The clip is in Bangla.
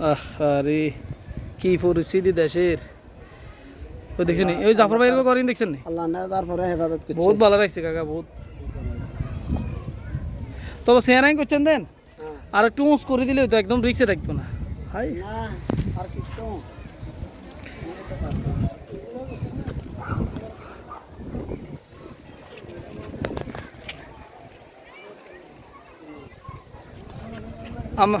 আরে কি পরিস্থিতি দেশের? ওই দেখছেন ওই জাফর ভাইয়ের করেন দেখছেন নি? আল্লাহ না তারপরে হেফাজত করছে। বহুত ভালো রাখছে কাকা বহুত। তবে সেরাই করছেন দেন? হ্যাঁ। আর একটু উঁচ করে দিলে তো একদম রিক্সে থাকতো না। হাই। না আর কিচ্ছু আমা